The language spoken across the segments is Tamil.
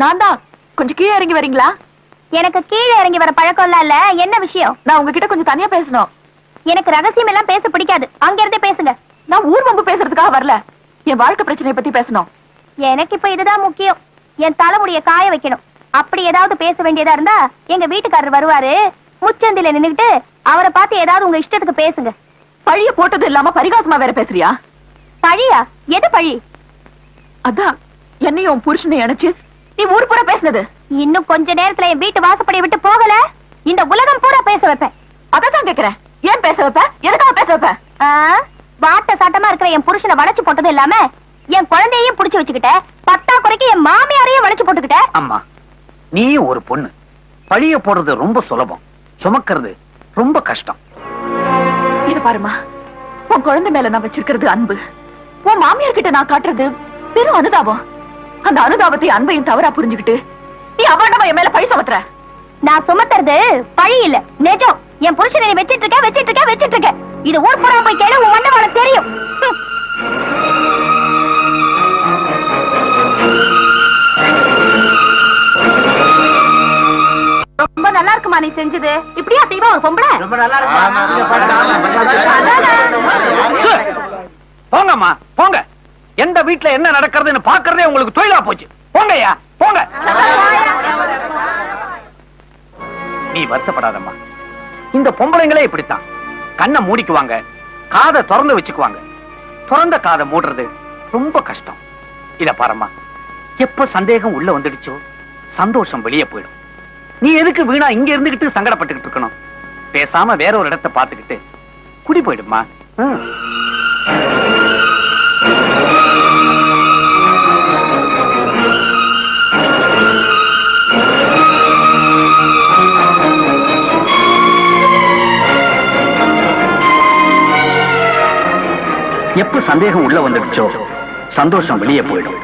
நான் தான். கொஞ்சம் கீழே இறங்கி வரீங்களா? எனக்கு கீழே இறங்கி வர பழக்கம் இல்ல. என்ன விஷயம்? நான் உங்ககிட்ட கொஞ்சம் தனியா பேசணும். எனக்கு ரகசியம் எல்லாம் பேச பிடிக்காது. அங்க இருந்தே பேசுங்க. நான் ஊர் வம்பு பேசுறதுக்காக வரல. என் வாழ்க்கை பிரச்சனையை பத்தி பேசணும். எனக்கு இப்ப இதுதான் முக்கியம். என் தலைமுடிய காய வைக்கணும். அப்படி ஏதாவது பேச வேண்டியதா இருந்தா எங்க வீட்டுக்காரர் வருவாரு. முச்சந்தில நின்னுகிட்டு அவரை பார்த்து ஏதாவது உங்க இஷ்டத்துக்கு பேசுங்க. பழிய போட்டது இல்லாம பரிகாசமா வேற பேசுறியா? பழியா? எது பழி? அதான் என்னையும் புருஷனை இணைச்சு நீ ஊர் பூரா பேசுனது. இன்னும் கொஞ்ச நேரத்துல என் வீட்டு வாசப்படியை விட்டு போகல? இந்த உலகம் பூரா பேச வைப்பேன். அததான் கேக்குறேன். ஏன் பேச வைப்ப? எதுக்காக பேச வைப்ப? வாட்ட சாட்டமா இருக்கிற என் புருஷனை வளைச்சு போட்டதும் இல்லாம என் குழந்தையையும் புடிச்சு வச்சுக்கிட்ட பத்தா குறைக்கு என் மாமியாரையும் வளைச்சு போட்டுக்கிட்ட. அம்மா நீ ஒரு பொண்ணு. பழிய போடுறது ரொம்ப சுலபம். சுமக்கிறது ரொம்ப கஷ்டம். இது பாருமா உன் குழந்தை மேல நான் வச்சிருக்கிறது அன்பு. உன் மாமியார் கிட்ட நான் காட்டுறது வெறும் அனுதாபம். அந்த அனுதாபத்தை அன்பையும் தவறா புரிஞ்சுக்கிட்டு நீ அபாண்டமா என் மேல பழி சுமத்துற? நான் சுமத்துறது பழி இல்ல நிஜம். என் புருஷனை வச்சிட்டு இருக்க வச்சிட்டு இருக்க வச்சிட்டு இருக்க. இது ஊர் புறம் போய் கேளு உன் வண்ணம் உனக்கு தெரியும். ரொம்ப நல்லா இருக்குமா நீ செஞ்சது? இப்படியா செய்வா ஒரு பொம்பளை? சார், போங்கம்மா போங்க எந்த வீட்டுல என்ன நடக்கிறதுன்னு பாக்குறதே உங்களுக்கு தொழிலா போச்சு. போங்கய்யா போங்க. நீ வருத்தப்படாதம்மா. இந்த பொம்பளைங்களே இப்படித்தான். கண்ணை மூடிக்குவாங்க காதை திறந்து வச்சுக்குவாங்க. திறந்த காதை மூடுறது ரொம்ப கஷ்டம். இத பாருமா எப்ப சந்தேகம் உள்ள வந்துடுச்சோ சந்தோஷம் வெளியே போயிடும். நீ எதுக்கு வீணா இங்க இருந்துகிட்டு சங்கடப்பட்டுக்கிட்டு இருக்கணும்? பேசாம வேற ஒரு இடத்தை பார்த்துக்கிட்டு குடி போயிடுமா எப்ப சந்தேகம் உள்ள வந்துடுச்சோ சந்தோஷம் வெளியே போயிடும்.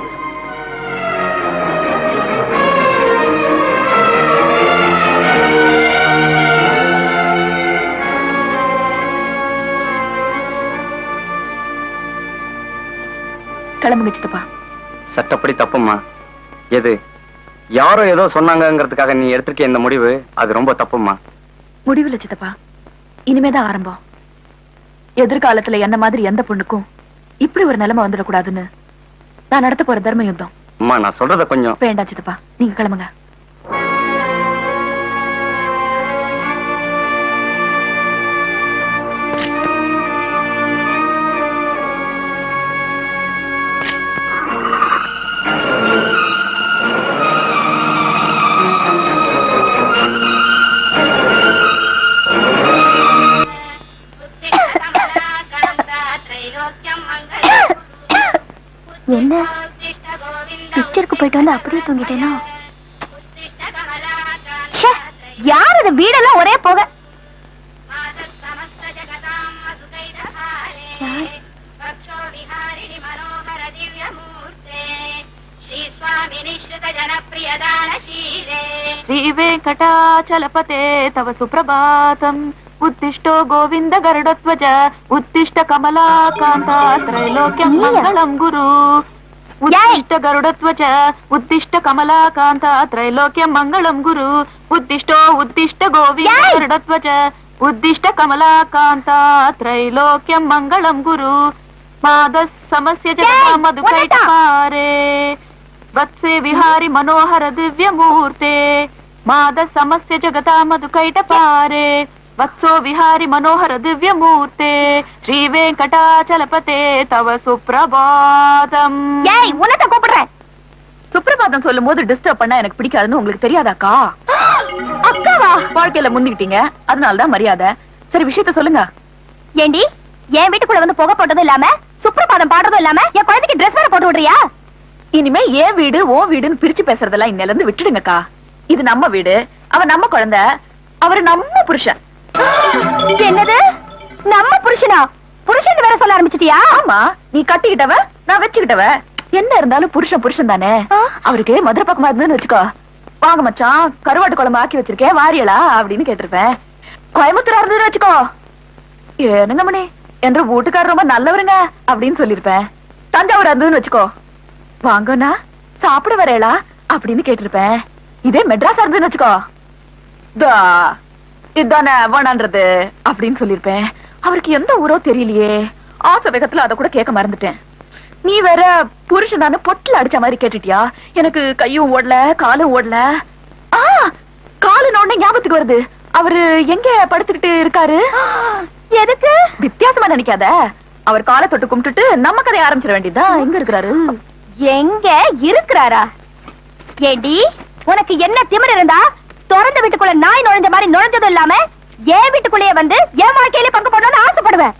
கிளம்புங்க சித்தப்பா. சட்டப்படி தப்புமா எது யாரோ ஏதோ சொன்னாங்கங்கிறதுக்காக நீ எடுத்திருக்க இந்த முடிவு அது ரொம்ப தப்புமா முடிவில்ல சித்தப்பா. இனிமேதான் ஆரம்பம். எதிர்காலத்துல என்ன மாதிரி எந்த பொண்ணுக்கும் இப்படி ஒரு நிலைமை வந்துடக்கூடாதுன்னு நான் நடத்த போற தர்ம யுத்தம் அம்மா நான் சொல்றத கொஞ்சம் வேண்டாம் சித்தப்பா நீங்க கிளம்புங்க. போயிட்டு வந்து அப்படியே தூங்கிட்டேனா ச்சே, யார் அது வீடெல்லாம் ஒரே போக శ్రీ వెంకటాచలపతే తవ సుప్రభాతం ఉత్తిష్టో గోవింద గరుడధ్వజ ఉత్తిష్ట కమలాకాంత త్రైలోక్యం నీయా? మంగళం గురు ఉత్తిష్ట గరుడధ్వజ ఉత్తిష్ట కమలాకాంత త్రైలోక్యం మంగళం గురు ఉత్తిష్టో ఉత్తిష్ట గోవింద యాయ్! గరుడధ్వజ ఉత్తిష్ట కమలాకాంత త్రైలోక్యం మంగళం గురు పాద సమస్య జగత యాయ్! మధుకైట వదట! పారే వత్సే విహారి మనోహర దివ్యమూర్తే మాద సమస్య జగతా మధుకైట పారే वत्सो विहारि मनोहर दिव्यमूर्ते ஸ்ரீ வெங்கடாச்சலபதே தவ சுப்ரபாதம். ஏய் உனத கூப்பிடுறேன் சுப்ரபாதம் சொல்லும் போது டிஸ்டர்ப் பண்ணா எனக்கு பிடிக்காதுன்னு உங்களுக்கு தெரியாதாக்கா? அக்காவா? வாழ்க்கையில முந்திக்கிட்டீங்க. அதனால தான் மரியாதை. சரி விஷயத்த சொல்லுங்க. ஏண்டி என் வீட்டுக்குள்ள வந்து புகை போட்டதும் இல்லாம சுப்ரபாதம் பாடுறதும் இல்லாம என் குழந்தைக்கு டிரெஸ் வேற போட்டு விடுறியா? இனிமே ஏன் வீடு ஓ வீடுன்னு பிரிச்சு பேசுறதெல்லாம் இன்னில இருந்து விட்டுடுங்கக்கா. இது நம்ம வீடு. அவ நம்ம குழந்தை. அவர் நம்ம புருஷன். என்னது? நம்ம புருஷனா? புருஷன் வேற சொல்ல ஆரம்பிச்சிட்டியா? ஆமா. நீ கட்டிக்கிட்டவ நான் வச்சுக்கிட்டவ. என்ன இருந்தாலும் புருஷன் புருஷன் தானே. அவருக்கு மதுரை பக்கமா இருந்ததுன்னு வச்சுக்கோ. வாங்க மச்சான் கருவாட்டு குழம்பு ஆக்கி வச்சிருக்கேன் வாரியலா அப்படின்னு கேட்டிருப்பேன். கோயம்புத்தூரா இருந்ததுன்னு வச்சுக்கோ. ஏனுங்க மணி என்ற வீட்டுக்காரர் ரொம்ப நல்லவருங்க அப்படின்னு சொல்லிருப்பேன் தஞ்சாவூர் இருந்ததுன்னு வச்சுக்கோ. வாங்கண்ணா சாப்பிட வரேளா அப்படின்னு கேட்டிருப்பேன். இதே மெட்ராஸ் இருந்துன்னு வச்சுக்கோ. தா இதானே வேணான்றது அப்படின்னு சொல்லிருப்பேன் அவருக்கு எந்த ஊரோ தெரியலையே. ஆசை வேகத்துல அத கூட கேட்க மறந்துட்டேன். நீ வேற புருஷனான பொட்டில் அடிச்ச மாதிரி கேட்டுட்டியா? எனக்கு கையும் ஓடல காலும் ஓடல. ஆ காலு நோண்ட ஞாபகத்துக்கு வருது. அவரு எங்க படுத்துக்கிட்டு இருக்காரு? எதுக்கு? வித்தியாசமா நினைக்காத. அவர் காலை தொட்டு கும்பிட்டுட்டு நம்ம கதையை ஆரம்பிச்சிட வேண்டியதுதான். எங்க இருக்கிறாரு? எங்க இருக்கிறாரா? ஏடி உனக்கு என்ன திமிர் இருந்தா திறந்த வீட்டுக்குள்ள நாய் நுழைஞ்ச மாதிரி நுழைஞ்சதும் இல்லாம என் வீட்டுக்குள்ளேயே வந்து என் வாழ்க்கையிலே பங்கு போடணும்னு ஆசைப்படுவேன்.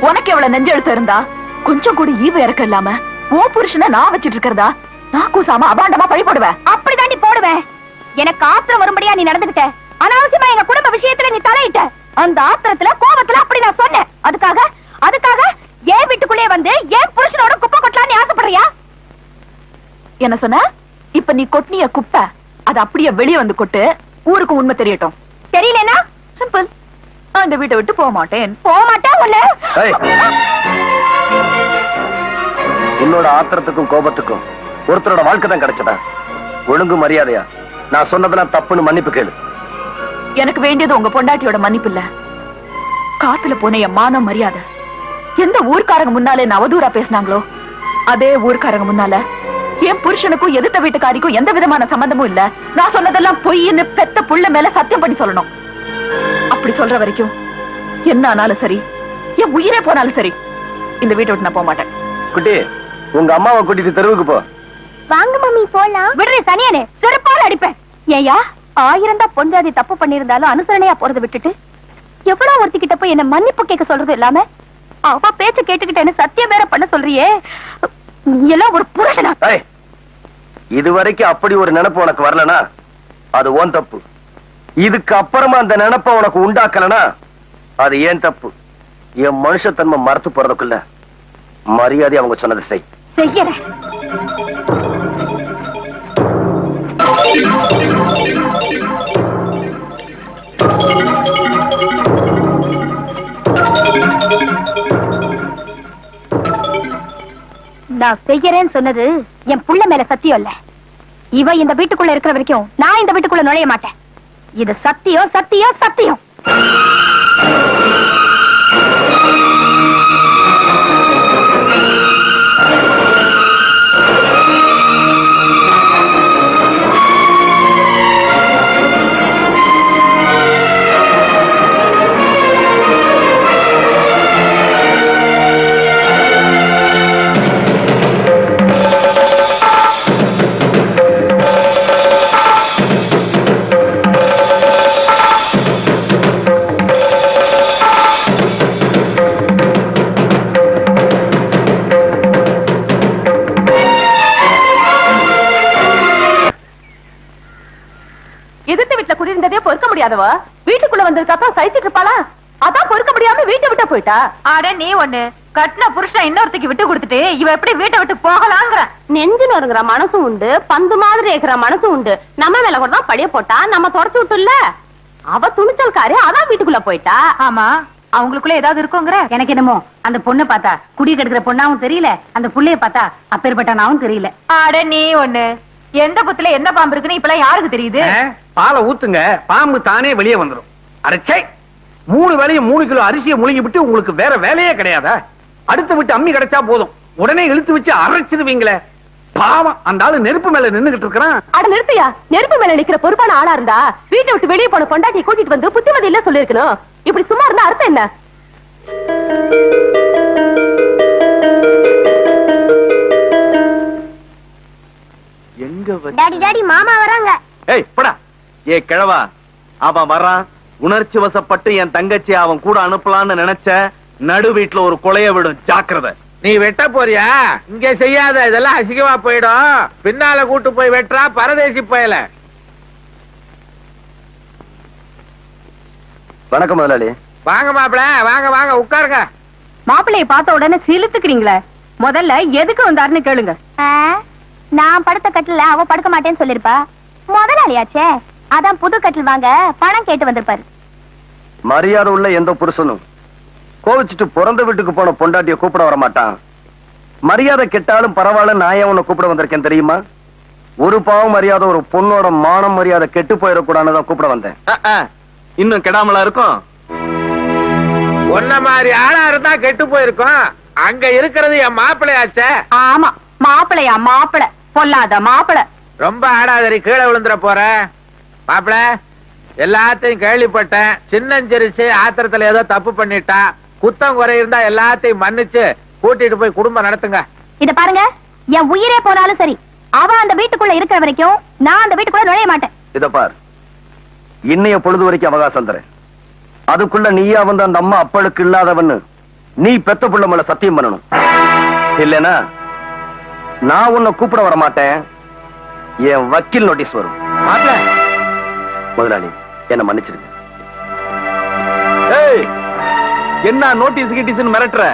உனக்கு எவ்வளவு நெஞ்செழுத்து இருந்தா? கொஞ்சம் கூட ஈவு இறக்க இல்லாம ஓ புருஷனை நான் வச்சிட்டு இருக்கிறதா? நான் கூசாம அபாண்டமா பழி போடுவேன். அப்படிதான் நீ போடுவேன். எனக்கு ஆத்திரம் வரும்படியா நீ நடந்துகிட்ட. அனாவசியமா எங்க குடும்ப விஷயத்துல நீ தலையிட்ட. அந்த ஆத்திரத்துல கோபத்துல அப்படி நான் சொன்னேன். அதுக்காக அதுக்காக என் வீட்டுக்குள்ளே வந்து என் புருஷனோட குப்பை கொட்டலாம்னு ஆசைப்படுறியா? என்ன சொன்ன? இப்ப நீ கொட்டினிய குப்பை. அது அப்படியே வெளியே வந்து கொட்டு ஊருக்கு உண்மை தெரியட்டும். தெரியலனா? சிம்பிள் நான் இந்த வீட்டை விட்டு போக மாட்டேன். போக மாட்டா உன்ன? ஏய். உன்னோட ஆத்திரத்துக்கும் கோபத்துக்கும் ஒருத்தரோட வாழ்க்கை தான் கிடைச்சதா? ஒழுங்கு மரியாதையா? நான் சொன்னதெல்லாம் தப்புன்னு மன்னிப்பு கேளு. எனக்கு வேண்டியது உங்க பொண்டாட்டியோட மன்னிப்பு இல்ல. காத்துல போன என் மானம் மரியாதை. எந்த ஊர்க்காரங்க முன்னாலே என்ன அவதூறா பேசினாங்களோ அதே ஊர்க்காரங்க முன்னால என் புருஷனுக்கும் எதிர்த்த வீட்டுக்காரிக்கும் எந்த விதமான சம்பந்தமும் இல்ல. நான் சொன்னதெல்லாம் பொய்ன்னு பெத்த புள்ள மேல சத்தியம் பண்ணி சொல்லணும். அப்படி சொல்ற வரைக்கும் என்ன ஆனாலும் சரி என் உயிரே போனாலும் சரி இந்த வீட்டை விட்டு நான் போக மாட்டேன். குட்டி உங்க அம்மாவை கூட்டிட்டு தெருவுக்கு போ. வாங்க மம்மி போலாம். விடுறே சனியனே செருப்பால அடிப்பேன். ஏயா ஆயிரம் தான் பொஞ்சாதி தப்பு பண்ணிருந்தாலும் அனுசரணையா போறதை விட்டுட்டு எவ்வளவு ஒருத்தி கிட்ட போய் என்ன மன்னிப்பு கேட்க சொல்றது இல்லாம அவ பேச்ச கேட்டுக்கிட்டேன்னு சத்தியம் வேற பண்ண சொல்றியே. நீ எல்லாம் ஒரு புருஷனா? இதுவரைக்கும் இது வரைக்கும் அப்படி ஒரு நினைப்பு உனக்கு வரலனா? அது ஓன் தப்பு. இதுக்கு அப்புறமா அந்த நினைப்ப உனக்கு உண்டாக்கலனா? அது ஏன் தப்பு? என் மனுஷத்தன்மை மறத்து போறதுக்குள்ள மரியாதை அவங்க சொன்னதை செய். செய்யற. நான் செய்யறேன்னு சொன்னது என் புள்ள மேல சத்தியம் இல்ல. இவ இந்த வீட்டுக்குள்ள இருக்கிற வரைக்கும் நான் இந்த வீட்டுக்குள்ள நுழைய மாட்டேன். இது சத்தியம் சத்தியம் சத்தியம். முடியாதவ வீட்டுக்குள்ள வந்ததுக்கு சகிச்சிட்டு இருப்பாளா? அதான் பொறுக்க முடியாம வீட்டை விட்டு போயிட்டா? அட நீ ஒண்ணு. கட்டின புருஷன் இன்னொருத்திக்கு விட்டு கொடுத்துட்டு இவ எப்படி வீட்டை விட்டு போகலாங்கிற? நெஞ்சு நொறுங்குற மனசும் உண்டு பந்து மாதிரி இருக்கிற மனசும் உண்டு. நம்ம மேல கூட தான் பழிய போட்டா நம்ம தொடச்சு விட்டுல அவ துணிச்சல்காரி அதான் வீட்டுக்குள்ள போயிட்டா? ஆமா. அவங்களுக்குள்ள ஏதாவது இருக்குங்கிற? எனக்கு என்னமோ? அந்த பொண்ணை பார்த்தா குடி கெடுக்கிற பொண்ணாவும் தெரியல. அந்த புள்ளைய பார்த்தா அப்பேற்பட்டனாவும் தெரியல. அட நீ ஒண்ணு. எந்த புத்துல என்ன பாம்பு இருக்குன்னு இப்பெல்லாம் யாருக்கு தெரியுது? பாலை ஊத்துங்க பாம்பு தானே வெளியே வந்துரும். அரைச்சை மூணு வேலையும் மூணு கிலோ அரிசியை முழுங்கி விட்டு உங்களுக்கு வேற வேலையே கிடையாதா? அடுத்த விட்டு அம்மி கிடைச்சா போதும். உடனே இழுத்து வச்சு அரைச்சிருவீங்களே. பாவம் அந்த ஆளு நெருப்பு மேல நின்னுகிட்டு இருக்கிறான். அட நிறுத்தியா? நெருப்பு மேல நிக்கிற பொறுப்பான ஆளா இருந்தா வீட்டை விட்டு வெளியே போன பொண்டாட்டி கூட்டிட்டு வந்து புத்திமதி இல்ல சொல்லிருக்கணும் இப்படி சும்மா இருந்தா அர்த்தம் என்ன? எங்க டாடி டாடி மாமா வராங்க. ஏய் படா. ஏ கிழவா அவன் வர்றான். உணர்ச்சி வசப்பட்டு என் தங்கச்சி அவன் கூட அனுப்பலாம்னு நினைச்ச நடு வீட்டுல ஒரு கொலைய விடும் ஜாக்கிரதை. நீ வெட்ட போறியா? இங்க செய்யாத இதெல்லாம் அசிங்கமா போயிடும். பின்னால கூட்டு போய் வெட்டுறா பரதேசி பயல. வணக்கம் முதலாளி. வாங்க மாப்பிள வாங்க வாங்க உட்காருங்க. மாப்பிள்ளைய பார்த்த உடனே சிலுத்துக்கிறீங்களே முதல்ல எதுக்கு வந்தாருன்னு கேளுங்க. நான் படுத்த கட்டில அவ படுக்க மாட்டேன்னு சொல்லிருப்பா. முதலாளியாச்சே. அதான் புது கட்டில் வாங்க பணம் கேட்டு வந்திருப்பாரு. மரியாதை உள்ள எந்த புருஷனும் கோவிச்சுட்டு பிறந்த வீட்டுக்கு போன பொண்டாட்டிய கூப்பிட வர மாட்டான். மரியாதை கெட்டாலும் பரவாயில்ல நான் ஏன் உன்னை கூப்பிட வந்திருக்கேன் தெரியுமா? ஒரு பாவம் மரியாதை ஒரு பொண்ணோட மானம் மரியாதை கெட்டு போயிடக்கூடாதுன்னு தான் கூப்பிட வந்தேன். இன்னும் கெடாமலா இருக்கும்? உன்ன மாதிரி ஆளா இருந்தா கெட்டு போயிருக்கோம். அங்க இருக்கிறது என் மாப்பிள்ளையாச்சே. ஆமா மாப்பிளையா மாப்பிளை பொல்லாத மாப்பிளை. ரொம்ப ஆடாதரி கீழே விழுந்துற போற. மாப்பிள எல்லாத்தையும் கேள்விப்பட்டேன். சின்னஞ்சிரிச்சு ஆத்திரத்துல ஏதோ தப்பு பண்ணிட்டா குத்தம் குறை இருந்தா எல்லாத்தையும் மன்னிச்சு கூட்டிட்டு போய் குடும்பம் நடத்துங்க. இத பாருங்க என் உயிரே போனாலும் சரி. அவ அந்த வீட்டுக்குள்ள இருக்கிற வரைக்கும் நான் அந்த வீட்டுக்குள்ள நுழைய மாட்டேன். இத பார். இன்னைய பொழுது வரைக்கும் அவகாசம் தரேன். அதுக்குள்ள நீயா வந்து அந்த அம்மா அப்பளுக்கு இல்லாதவன்னு நீ பெத்த புள்ள மேல சத்தியம் பண்ணணும். இல்லனா நான் உன்னை கூப்பிட வர மாட்டேன். என் வக்கீல் நோட்டீஸ் வரும். மாப்பிள முதலாளி என்ன மன்னிச்சிருங்க. என்ன நோட்டீஸ் கிட்டீஸ் மிரட்டுற?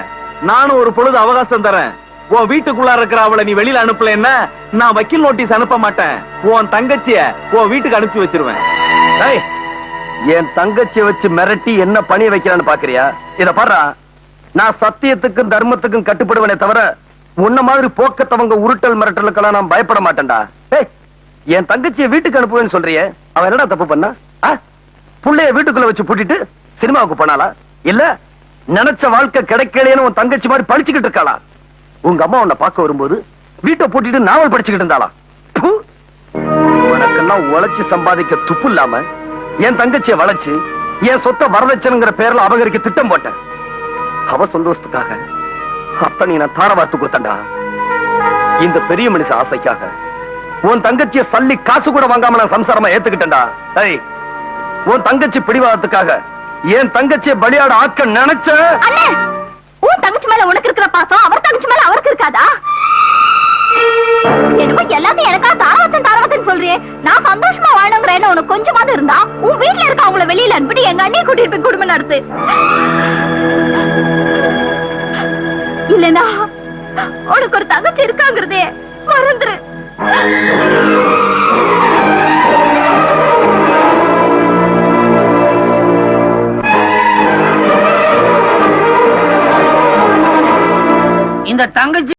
நானும் ஒரு பொழுது அவகாசம் தரேன். உன் வீட்டுக்குள்ள இருக்கிற அவளை நீ வெளியில அனுப்பலன்னா நான் வக்கீல் நோட்டீஸ் அனுப்ப மாட்டேன். உன் தங்கச்சிய உன் வீட்டுக்கு அனுப்பி வச்சிருவேன். என் தங்கச்சிய வச்சு மிரட்டி என்ன பணிய வைக்கிறான்னு பாக்குறியா? இத பாரு நான் சத்தியத்துக்கும் தர்மத்துக்கும் கட்டுப்படுவேனே தவிர உன்ன மாதிரி போக்கத்தவங்க உருட்டல் மிரட்டலுக்கெல்லாம் நான் பயப்பட மாட்டேன்டா. ஏய், என் தங்கச்சியை வீட்டுக்கு அனுப்புவேன்னு சொல்றிய அவன் என்னடா தப்பு பண்ணா? புள்ளைய வீட்டுக்குள்ள வச்சு பூட்டிட்டு சினிமாவுக்கு போனாளா? இல்ல நினைச்ச வாழ்க்கை கிடைக்கலையேன்னு உன் தங்கச்சி மாதிரி படிச்சுக்கிட்டு இருக்காளா? உங்க அம்மா உன்னை பார்க்க வரும்போது வீட்டை பூட்டிட்டு நாவல் படிச்சுக்கிட்டு இருந்தாளா? உனக்கெல்லாம் உழைச்சு சம்பாதிக்க துப்பு இல்லாம என் தங்கச்சியை வளைச்சு என் சொத்த வரதட்சணைங்கிற பேர்ல அபகரிக்க திட்டம் போட்டேன். அவ சந்தோஷத்துக்காக அத்தனை நான் தார வார்த்து கொடுத்தண்டா இந்த பெரிய மனுஷ ஆசைக்காக உன் தங்கச்சிய சல்லி காசு கூட வாங்காம நான் சம்சாரமா ஏத்துக்கிட்டேன்டா. ஏய் உன் தங்கச்சி பிடிவாதத்துக்காக என் தங்கச்சியை பலியாட ஆக்க நினைச்ச அண்ணே உன் தங்கச்சி மேல உனக்கு இருக்கிற பாசம் அவர் தங்கச்சி மேல அவருக்கு இருக்காதா? என்னமோ எல்லாத்தையும் எனக்கா தாரவத்தன் தாரவத்தன் சொல்றியே. நான் சந்தோஷமா வாழணுங்கிற உனக்கு கொஞ்சமாவது இருந்தா உன் வீட்ல இருக்க அவங்கள வெளியில அனுப்பிட்டு எங்க அண்ணியை கூட்டிட்டு போய் குடும்பம் நடத்து. இல்லனா உனக்கு ஒரு தங்கச்சி இருக்காங்கிறதே மறந்துரு. இந்த தங்கச்சி